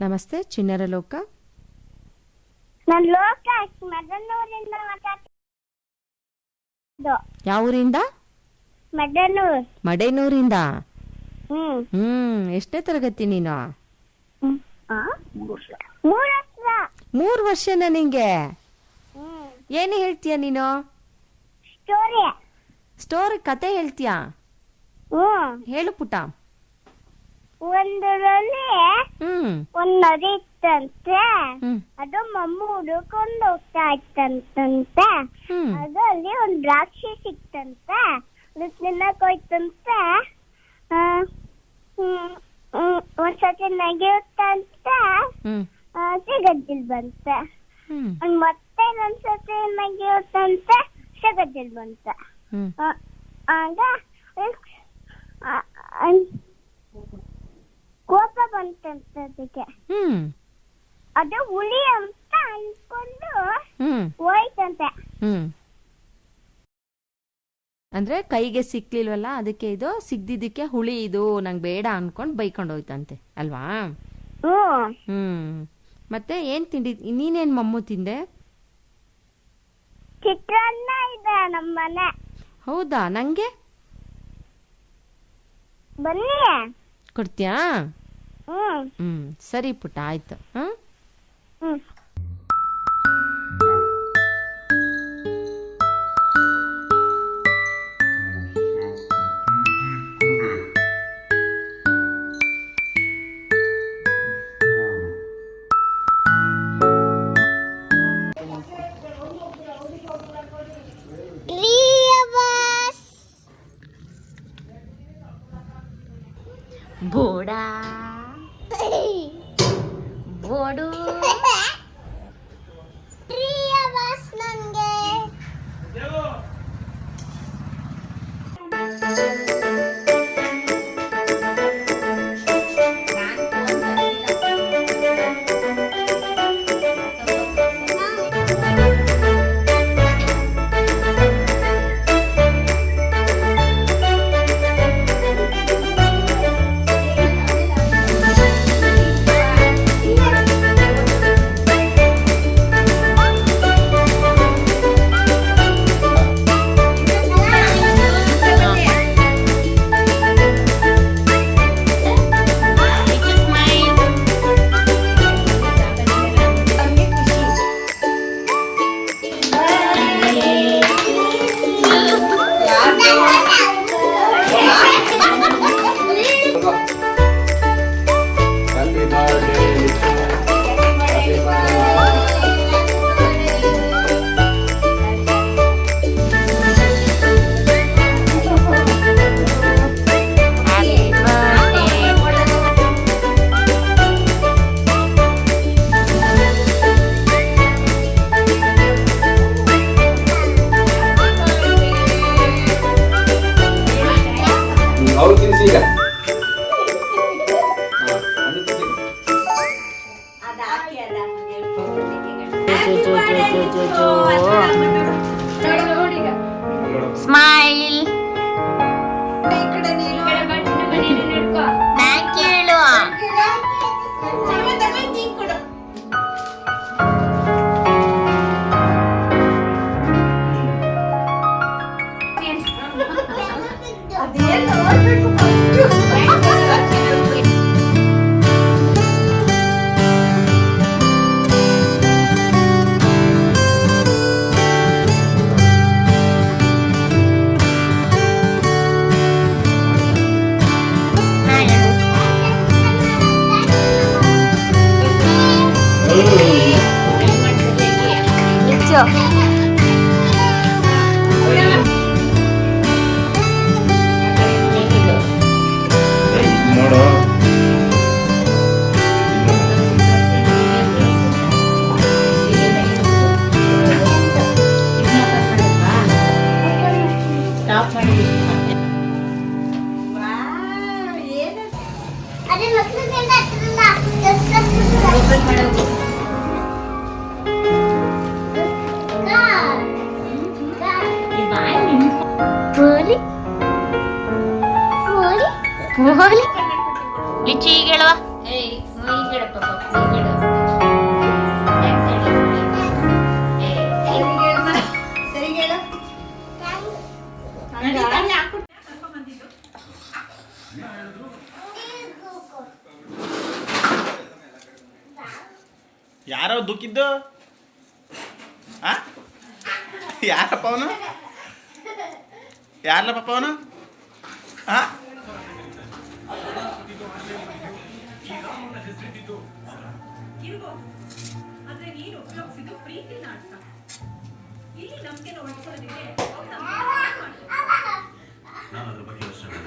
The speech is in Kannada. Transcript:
ನಮಸ್ತೆ ಚಿನ್ನರ ಲೋಕ. ನಾನು ಮದನೂರಿಂದ ಮಾತಾಡ್ತಿದ್ದು ಯಾವ ಊರಿಂದ? ಮದನೂರ್ ಮಡೇನೂರಿಂದ? ಹ್ಮ್. ಹ್ಮ್ ಎಷ್ಟನೇ ತರಗತಿ ನೀನು? ಮೂರು ವರ್ಷ. ಮೂರು ವರ್ಷನ ನಿಂಗೆ? ಹ್ಮ್. ಏನು ಹೇಳ್ತೀಯ ನೀನು? ಸ್ಟೋರಿ. ಸ್ಟೋರಿ ಕತೆ ಹೇಳ್ತೀಯಾ? ಹ್ಮ್. ಹೇಳು ಪುಟ. ಒಂದರಲ್ಲಿ ಒಂದ್ ನದಿ ಇತ್ತಂತೆ ಅದು ಮಮ್ಮು ಹುಡುಕೊಂಡು ಹೋಗ್ತಾ ಇತ್ತಂತಂತೆ. ಅದರಲ್ಲಿ ಅದು ಅಲ್ಲಿ ಒಂದ್ ದ್ರಾಕ್ಷಿ ಸಿಕ್ತಂತೆ. ಅದು ತಿನ್ನಕ್ ಹೋಯ್ತಂತೆ ಒಂದ್ಸತಿ ನಗಿಯುತ್ತಂತೆ. ಸಿಗದ್ದಿಲ್ ಬಂತೆ. ಮತ್ತೆ ಒಂದ್ಸತಿ ನಗಿಯುತ್ತಂತೆ ಸಿಗದ್ದಿಲ್ ಬಂತೆ. ಆಗ ಕೋಪ ಬಂತಂತೆ ಅದಕ್ಕೆ. ಹ್ಮ್. ಅದು ಹುಳಿ ಅಂತ ಅನ್ಕೊಂಡು ಹ್ಮ್. ಹೋಯ್ತಂತೆ. ಹ್ಮ್. ಅಂದ್ರೆ ಕೈಗೆ ಸಿಕ್ಲಿಲ್ವಲ್ಲ ಅದಕ್ಕೆ ಇದು ಸಿಗ್ದಿದ್ದಕ್ಕೆ ಹುಳಿ ಇದು ನಂಗೆ ಬೇಡ ಅನ್ಕೊಂಡ್ ಬೈಕೊಂಡು ಹೋಯ್ತಂತೆ ಅಲ್ವಾ? ಹ್ಮ್. ಹ್ಮ್. ಮತ್ತೆ ಏನ್ ತಿಂಡಿ ನೀನೇನ್ ಮಮ್ಮು ತಿಂದೆ? ಚಿತ್ರಾನ್ನ ಇದೆ ನಮ್ಮನೆ. ಹೌದಾ ನಂಗೆ? ಬನ್ನಿ. ಕೊಡ್ತೀಯಾ? ಹ್ಮ್. ಸರಿ ಪುಟ್ಟ ಆಯ್ತು. ಹ್ಮ್. ಹ್ಮ್ ಬೋಡ ಬೋಡು ನಂಗೆ ബൈ ತಣ್ಣೆ ಹಾಕ್ಬಿಟ್ಟು ಯಾರೋ ದುಃಖಿದ್ದು ಆ? ಯಾರಪ್ಪ ಅವನು? ಯಾರಲ್ಲಪ್ಪ ಅವನು? ಆ? ಇದ್ದಿದ್ದು ಇರ್ಬೋದು. ಆದ್ರೆ ನೀನು ಉಪಯೋಗಿಸಿದ್ದು ಪ್ರೀತಿ ನಾಟಕ. ಇಲ್ಲಿ ನಂಬಿಕೆನ ಉಳಿಸ್ಕೊಳ್ಳೋದಕ್ಕೆ ನಾನು ಅದ್ರ ಬಗ್ಗೆ ಯೋಚನೆ